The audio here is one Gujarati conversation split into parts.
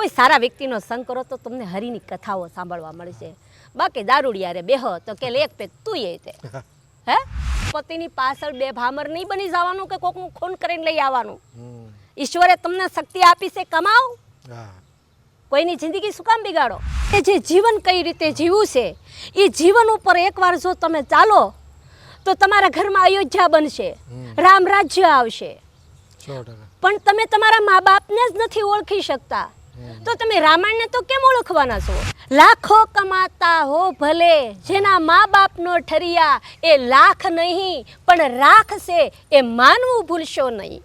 કોઈ સારા વ્યક્તિનો સંગ કરો તો તમને હરિની કથાઓ સાંભળવા મળશે. બાકી દારૂડિયા રે બેહો તો કે એક પેક તું એ તે. હે. પતિની પાછળ બે ભામર નહીં બની જવાનું કે કોકનું ખૂન કરીને લઈ આવવાનું? ઈશ્વરે તમને શક્તિ આપી છે કમાવ? કોઈની જિંદગી શું કામ બિગાડો? એ જે જીવન કઈ રીતે જીવવું છે એ જીવન ઉપર એકવાર જો તમે ચાલો તો તમારા ઘરમાં અયોધ્યા બનશે. રામ રાજ્ય આવશે. પણ તમે તમારા મા બાપને જ નથી ઓળખી શકતા. તો તમે રામાયણને તો કેમ ઓળખવાના છો? લાખો કમાતા હો ભલે, જેના મા બાપનો ઠરિયા એ લાખ નહીં, પણ રાખશે એ માનવું ભૂલશો નહીં.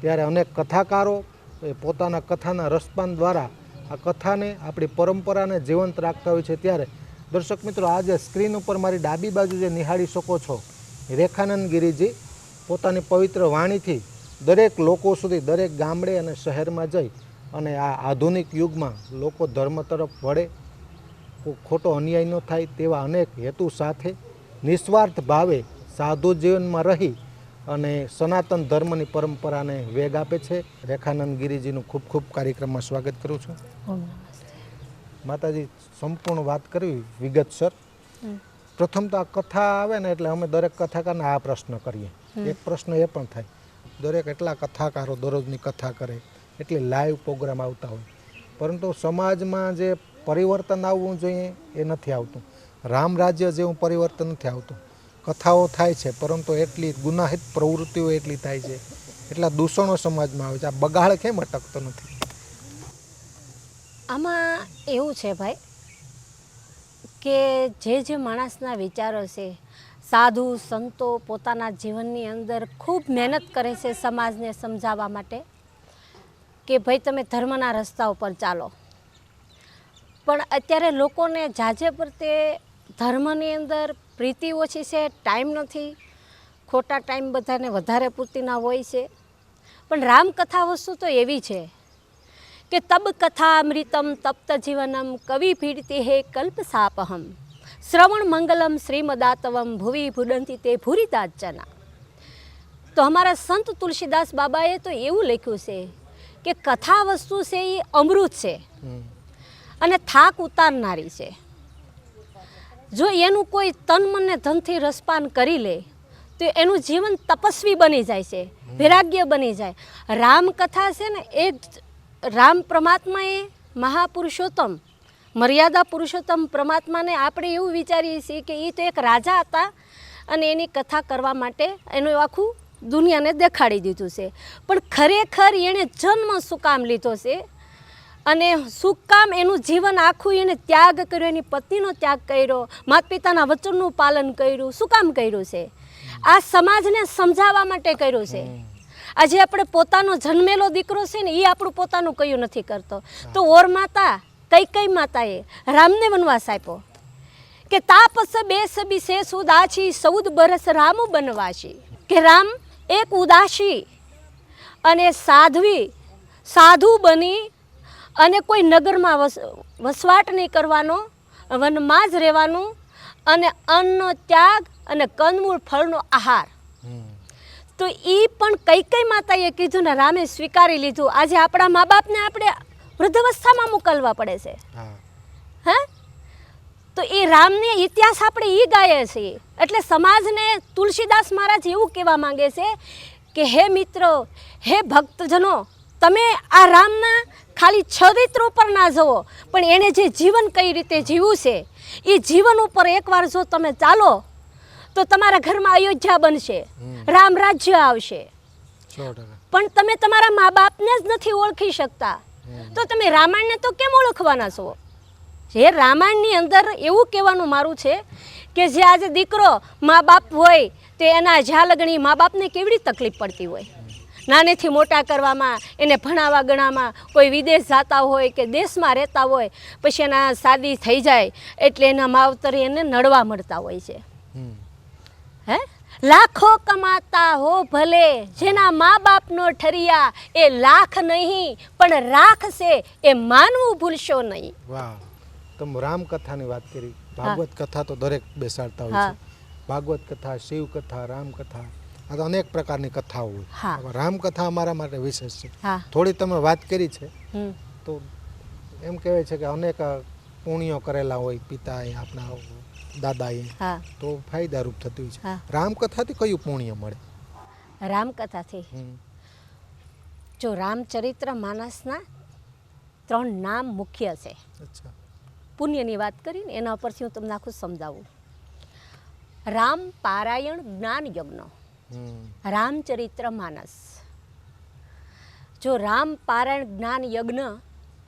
ત્યારે અનેક કથાકારો એ પોતાના કથાના રસપાન દ્વારા આ કથાને, આપણી પરંપરાને જીવંત રાખતા હોય છે. ત્યારે દર્શક મિત્રો, આજે સ્ક્રીન ઉપર મારી ડાબી બાજુ જે નિહાળી શકો છો, રેખાનંદ ગિરિજી પોતાની પવિત્ર વાણીથી દરેક લોકો સુધી દરેક ગામડે અને શહેરમાં જઈ અને આ આધુનિક યુગમાં લોકો ધર્મ તરફ વળે. ખોટો અન્યાય ન થાય તેવા અનેક હેતુ સાથે નિસ્વાર્થ ભાવે સાધુ જીવનમાં રહી અને સનાતન ધર્મની પરંપરાને વેગ આપે છે. રેખાનંદ ગિરિજીનું ખૂબ ખૂબ કાર્યક્રમમાં સ્વાગત કરું છું. માતાજી સંપૂર્ણ વાત કરવી વિગતસર. પ્રથમ તો આ કથા આવે ને એટલે અમે દરેક કથાકારને આ પ્રશ્ન કરીએ. એક પ્રશ્ન એ પણ થાય. દરેક એટલા કથાકારો દરરોજની કથા કરે એટલે લાઈવ પ્રોગ્રામ આવતા હોય. પરંતુ સમાજમાં જે પરિવર્તન આવવું જોઈએ એ નથી આવતું. રામ રાજ્ય જેવું પરિવર્તન નથી આવતું. કથાઓ થાય છે પરંતુ એટલી ગુનાહિત પ્રવૃત્તિઓ એટલી થાય છે. એટલા દૂષણો સમાજમાં આવે છે. આ બગાડ કેમ અટકતો નથી? આમાં એવું છે ભાઈ કે જે જે માણસના વિચારો છે સાધુ, સંતો પોતાના જીવનની અંદર ખૂબ મહેનત કરે છે સમાજને સમજાવવા માટે કે ભાઈ તમે ધર્મના રસ્તા ઉપર ચાલો. પણ અત્યારે લોકોને જાજે પ્રત્યે ધર્મની અંદર પ્રીતિ ઓછી છે, ટાઈમ નથી. ખોટા ટાઈમ બધાને વધારે પૂરતીના હોય છે. પણ રામકથા વસ્તુ તો એવી છે કે તબ કથા અમૃતમ, તપ્ત જીવનમ, કવિ ભીડતી હે કલ્પ સાપહમ. શ્રવણ મંગલમ શ્રીમદાતવમ ભુવિ ભુડંતી તે ભૂરિદાચના તો અમારા સંત તુલસીદાસ બાબાએ તો એવું લખ્યું છે કે કથા વસ્તુ છે એ અમૃત છે. અને થાક ઉતારનારી છે. જો એનું કોઈ તન મનને ધનથી રસપાન કરી લે તો એનું જીવન તપસ્વી બની જાય છે વૈરાગ્ય બની જાય. રામકથા છે ને એ રામ પરમાત્માએ મહાપુરુષોત્તમ મર્યાદા પુરુષોત્તમ પરમાત્માને આપણે એવું વિચારીએ છીએ કે એ તો એક રાજા હતા અને એની કથા કરવા માટે એનું આખું દુનિયાને દેખાડી દીધું છે. પણ ખરેખર એણે જન્મ શું કામ લીધો છે? અને શું કામ એનું જીવન આખું એણે ત્યાગ કર્યો, એની પત્નીનો ત્યાગ કર્યો માતા પિતાના વચનનું પાલન કર્યું, શું કામ કર્યું છે? આ સમાજને સમજાવવા માટે કર્યું છે. આજે આપણે પોતાનો જન્મેલો દીકરો છે ને એ આપણું પોતાનું કયું નથી કરતો. તો ઓર માતા કઈ કઈ માતાએ રામને વનવાસ આપ્યો કે તાપસ બેસ બિસે સુદાછી સૌદ બરસ રામ બનવાશી. કે રામ એક ઉદાસી અને સાધ્વી સાધુ બની અને કોઈ નગરમાં વસ વસવાટ નહીં કરવાનો વનમાં જ રહેવાનું અને અન્નનો ત્યાગ અને કંદમૂળ ફળનો આહાર. તો એ પણ કઈ કઈ માતાએ કીધું ને રામે સ્વીકારી લીધું. આજે આપણા મા બાપને આપણે વૃદ્ધાવસ્થામાં મોકલવા પડે છે. હા. તો એ રામને ઇતિહાસ આપણે એ ગાઈએ છીએ. એટલે સમાજને તુલસીદાસ મહારાજ એવું કહેવા માંગે છે કે હે મિત્રો હે ભક્તજનો તમે આ રામના ખાલી ચરિત્ર ઉપર ના જવો પણ એણે જે જીવન કઈ રીતે જીવ્યું છે એ જીવન ઉપર એકવાર જો તમે ચાલો તો તમારા ઘરમાં અયોધ્યા બનશે. રામ રાજ્ય આવશે. પણ તમે તમારા મા બાપને જ નથી ઓળખી શકતા. તો તમે રામાયણને તો કેમ ઓળખવાના છો? જે રામાયણની અંદર એવું કહેવાનું મારું છે કે જે આજે દીકરો મા બાપ હોય તો એના જ્યાં લગણી મા બાપને કેવડી તકલીફ પડતી હોય? નાનેથી મોટા કરવામાં એને ભણાવવા ગણામાં કોઈ વિદેશ જતા હોય કે દેશમાં રહેતા હોય પછી એના શાદી થઈ જાય એટલે એના માવતરી એને નડવા મળતા હોય છે. હે? લાખો કમાતા હો ભલે જેના મા બાપનો ઠરિયા એ લાખ નહીં પણ રાખ છે એ માનવું ભૂલશો નહીં. વાહ તમે રામકથાની વાત કરી. ભાગવત કથા તો દરેક બેસાડતા હોય છે. ભાગવત કથા શિવ કથા રામ કથા આ તો અનેક પ્રકારની કથાઓ હોય. રામકથા અમારા માટે વિશેષ છે. થોડી તમે વાત કરી છે. તો એમ કહેવાય છે કે અનેક પુણ્યો કરેલા હોય પિતા આપણા દાદાએ. તો ફાયદારૂપ થતું છે. રામકથાથી કયું પુણ્ય મળે? રામકથાથી? જો રામચરિત્ર માનસના ત્રણ નામ મુખ્ય છે. પુણ્યની વાત કરીને એના ઉપરથી હું તમને આખું સમજાવું. રામ પારાયણ જ્ઞાન યજ્ઞ. રામચરિત્ર માનસ. જો રામ પારાયણ જ્ઞાન યજ્ઞ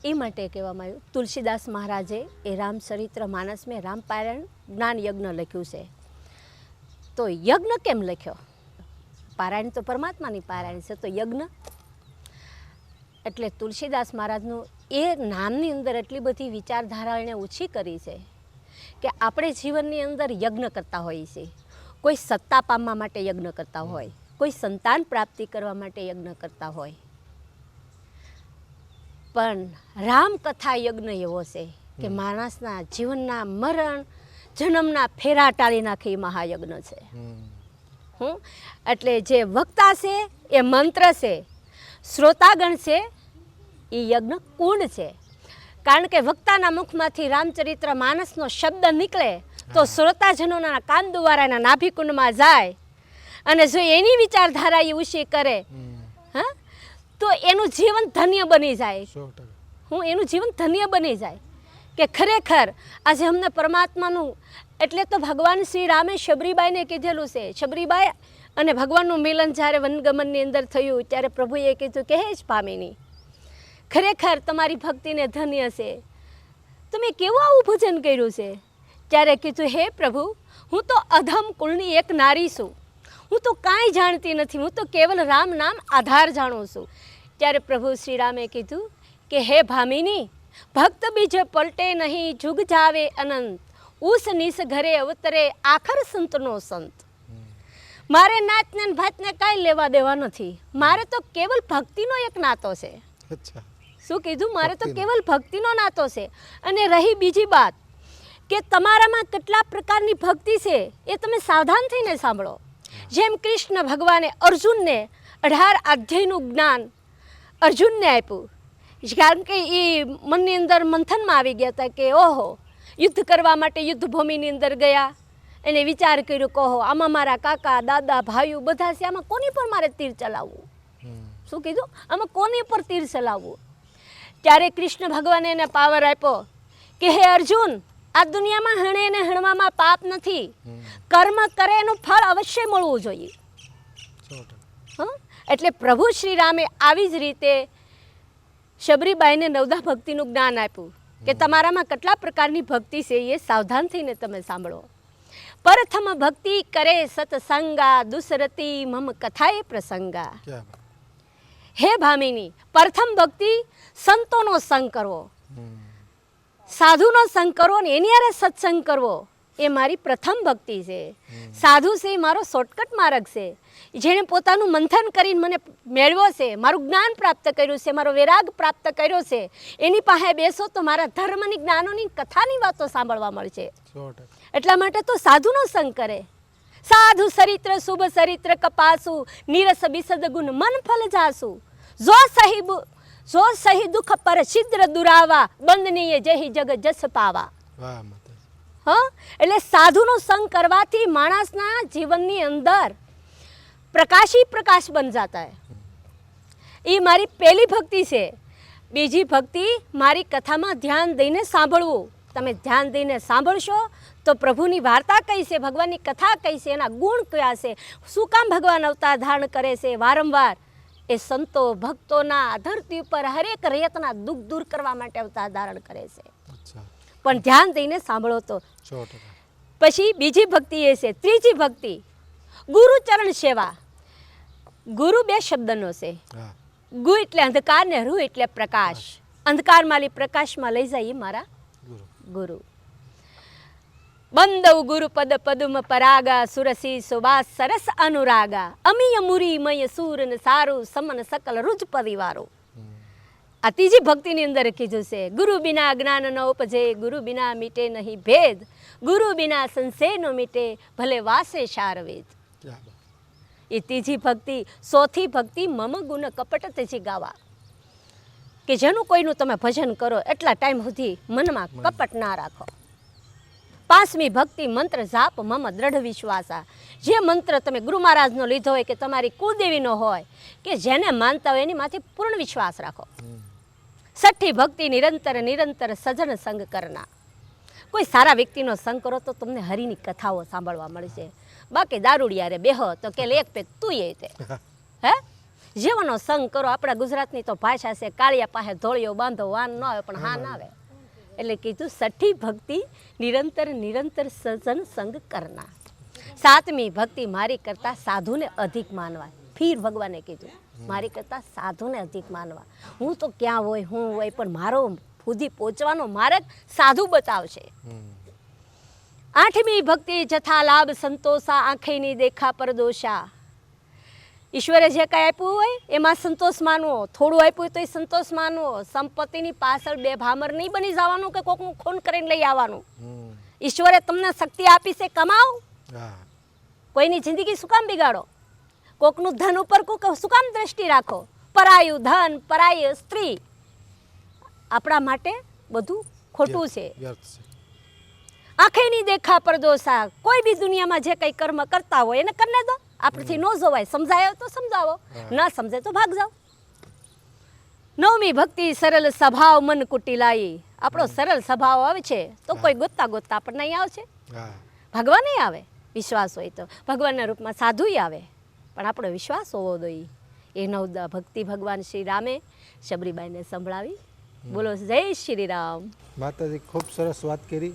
એ માટે કહેવામાં આવ્યું. તુલસીદાસ મહારાજે એ રામચરિત્ર માનસ મેં રામ પારાયણ જ્ઞાન યજ્ઞ લખ્યું છે. તો યજ્ઞ કેમ લખ્યો? પારાયણ તો પરમાત્માની પારાયણ છે, તો યજ્ઞ? એટલે તુલસીદાસ મહારાજનું એ નામની અંદર એટલી બધી વિચારધારા એણે ઓછી કરી છે કે આપણે જીવનની અંદર યજ્ઞ કરતા હોઈએ છીએ. કોઈ સત્તા પામવા માટે યજ્ઞ કરતા હોય, કોઈ સંતાન પ્રાપ્તિ કરવા માટે યજ્ઞ કરતા હોય પણ રામકથા યજ્ઞ એવો છે કે માણસના જીવનના મરણ જન્મના ફેરા ટાળી નાખે એ મહાયજ્ઞ છે. હું એટલે જે વક્તા છે એ મંત્ર છે શ્રોતાગણ છે એ યજ્ઞ કુંડ છે. કારણ કે વક્તાના મુખમાંથી રામચરિત્ર માનસનો શબ્દ નીકળે તો શ્રોતાજનોના કાન દ્વારા એના નાભિકુંડમાં જાય અને જો એની વિચારધારા એ ઉછી કરે હા? તો એનું જીવન ધન્ય બની જાય. હું એનું જીવન ધન્ય બની જાય કે ખરેખર આજે અમને પરમાત્માનું એટલે તો ભગવાન શ્રી રામે શબરીબાઈને કીધેલું છે. શબરીબાઈ અને ભગવાનનું મિલન જ્યારે વનગમનની અંદર થયું ત્યારે પ્રભુએ કીધું કે હે જ પામીની ખરેખર તમારી ભક્તિને ધન્ય છે. તમે કેવું આવું ભજન કર્યું છે? ત્યારે કીધું હે પ્રભુ હું તો અધમ કુળની એક નારી છું. હું તો કાંઈ જાણતી નથી. હું તો કેવલ રામ નામ આધાર જાણું છું. ત્યારે પ્રભુ શ્રીરામે કીધું કે હે ભામિની ભક્ત બીજે પલટે નહીં જુગ જાવે અનંત. ઉસ નિસ ઘરે અવતરે આખર સંતનો સંત. મારે નાતને ભાતને કાંઈ લેવા દેવા નથી. મારે તો કેવલ ભક્તિનો એક નાતો છે. શું કીધું? મારે તો કેવલ ભક્તિનો નાતો છે. અને રહી બીજી વાત કે તમારામાં કેટલા પ્રકારની ભક્તિ છે એ તમે સાવધાન થઈને સાંભળો. જેમ કૃષ્ણ ભગવાને અર્જુનને અઢાર અધ્યાયનું જ્ઞાન અર્જુનને આપ્યું. કારણ કે એ મનની અંદર મંથનમાં આવી ગયા હતા કે ઓહો યુદ્ધ કરવા માટે યુદ્ધ ભૂમિની અંદર ગયા. એને વિચાર કર્યો કહો આમાં મારા કાકા દાદા ભાઈઓ બધા છે આમાં કોની પર મારે તીર ચલાવવું? શું કીધું? આમાં કોની પર તીર ચલાવવું? ત્યારે કૃષ્ણ ભગવાને એને પાવર આપ્યો કે હે અર્જુન આ દુનિયામાં હણે ને હણવામાં પાપ નથી. કર્મ કરે એનું ફળ અવશ્ય મળવું જોઈએ. હં? એટલે પ્રભુ શ્રી રામે આવી જ રીતે શબરીબાઈને નવદા ભક્તિનું જ્ઞાન આપ્યું કે તમારામાં કેટલા પ્રકારની ભક્તિ છે એ સાવધાન થઈને તમે સાંભળો. પ્રથમ ભક્તિ કરે સત્સંગા દુસરતી મમ કથાએ પ્રસંગા. હે ભામિની પ્રથમ ભક્તિ સંતોનો સંગ કરવો. સાધુનો સંગ કરવો ને એની યારે સત્સંગ કરવો. એ મારી પ્રથમ ભક્તિ છે. સાધુ છે એ મારો શોર્ટકટ માર્ગ છે. જેણે પોતાનું મંથન કરીને મને મેળવ્યો છે મારું જ્ઞાન પ્રાપ્ત કર્યું છે મારો વૈરાગ પ્રાપ્ત કર્યો છે. એની પાસે બેસો તો મારા ધર્મની જ્ઞાનોની કથાની વાતો સાંભળવા મળશે. એટલા માટે તો સાધુનો સંગ કરે. સાધુ સરિત્ર શુભ સરિત્ર કપાસુ નીરસ બિસદ ગુણ મન ફલ જાસુ. જો સહી જો સહી દુઃખ પર છિદ્ર દુરાવા બંદનીય જહી જગ જસ પાવા. વાહ. હા? એટલે સાધુનો સંગ કરવાથી માણસના જીવનની અંદર પ્રકાશી પ્રકાશ બન જાતા એ મારી પહેલી ભક્તિ છે. બીજી ભક્તિ મારી કથામાં ધ્યાન દઈને સાંભળવું. તમે ધ્યાન દઈને સાંભળશો તો પ્રભુની વાર્તા કઈ છે, ભગવાનની કથા કઈ છે, એના ગુણ કયા છે, શું કામ ભગવાન અવતાર ધારણ કરે છે, વારંવાર એ સંતો ભક્તોના ધરતી ઉપર હરેક રયતના દુઃખ દૂર કરવા માટે અવતાર ધારણ કરે છે. પણ ધ્યાન દઈને સાંભળો તો. પછી બીજી ભક્તિ એ છે ત્રીજી ભક્તિ ગુરુચરણ સેવા. ગુરુ બે શબ્દનો છે. ગુ એટલે અંધકાર ને રૂ એટલે પ્રકાશ. અંધકારમાંથી પ્રકાશમાં લઈ જાય એ મારા ગુરુ. બંદવ ગુરુ પદ પદુમ પરાગા સુરસી સુવાસ સરસ અનુરાગા. અમીય મુરી મય સૂર ને સારું સમન સકલ રુજ પરિવારો. આ ત્રીજી ભક્તિની અંદર કીધું છે ગુરુ બિના જ્ઞાન ન ઉપજે ગુરુ બિના મીટે નહીં ભેદ. ગુરુ બિના સંશય નો મીટે ભલે વાસે શાર વેદ. ક્યાં વાત. એ ત્રીજી ભક્તિ સોથી ભક્તિ મમ ગુણ કપટ તેજી ગાવા. કે જેનું કોઈનું તમે ભજન કરો એટલા ટાઈમ સુધી મનમાં કપટ ના રાખો. પાંચમી ભક્તિ મંત્ર જાપ મમ દ્રઢ વિશ્વાસા. જે મંત્ર તમે ગુરુ મહારાજનો લીધો હોય કે તમારી કુળદેવીનો હોય કે જેને માનતા હોય એની માથે પૂર્ણ વિશ્વાસ રાખો. છઠ્ઠી ભક્તિ નિરંતર નિરંતર સજન સંગ કરના. કોઈ સારા વ્યક્તિનો સંગ કરો તો તમને હરિની કથાઓ સાંભળવા મળશે. બાકી દારૂડિયારે બેહો તો કે એક પેક તું એ તે. હે? જીવનનો સંગ કરો આપણા ગુજરાતની તો ભાષા છે કાળિયા પાસે ધોળિયો બાંધો વાન ન આવે પણ હા ના આવે. એટલે કીધું છઠ્ઠી ભક્તિ નિરંતર નિરંતર સજન સંગ કરના. સાતમી ભક્તિ મારી કરતાં સાધુને અધિક માનવા. ફીર ભગવાને કીધું. મારી કરતાં સાધુને અધિક માનવા. હું તો ક્યાં હોય હું હોય પણ મારો સુધી પહોંચવાનો માર્ગ સાધુ બતાવશે. આઠમી ભક્તિ જથા લાભ સંતોષા આંખેની દેખા પરદોષા. ઈશ્વરે જે કાંઈ આપ્યું હોય એમાં સંતોષ માનવો. થોડું આપ્યું હોય તો એ સંતોષ માનવો. સંપત્તિની પાછળ બે ભામર નહીં બની જવાનું કે કોકનું ખૂન કરીને લઈ આવવાનું? ઈશ્વરે તમને શક્તિ આપી છે કમાઓ. કોઈની જિંદગી શું કામ બિગાડો? કોકનું ધન ઉપર કોક શું કામ દ્રષ્ટિ રાખો? પરાયું ધન પરાય સ્ત્રી. આપણા માટે બધું ખોટું છે. આંખેની દેખા પરદોષા કોઈ બી દુનિયામાં જે કંઈ કર્મ કરતા હોય એને કરને દો. આપણથી ન જોવાય. સમજાય તો સમજાવો. ન સમજે તો ભાગ જાઓ. નવમી ભક્તિ સરળ સ્વભાવ મન કુટિલાઈ આપણો સરળ સ્વભાવ આવે છે તો કોઈ ગોતતા ગોતતા આપણને અહીં આવશે. ભગવાન આવે. વિશ્વાસ હોય તો. ભગવાનના રૂપમાં સાધુય આવે. પણ આપણો વિશ્વાસ હોવો જોઈએ. એ નવ ભક્તિ ભગવાન શ્રી રામે શબરીબાઈને સંભળાવી. બોલો, જય શ્રી રામ. માતાજી, ખૂબ સરસ વાત કરી.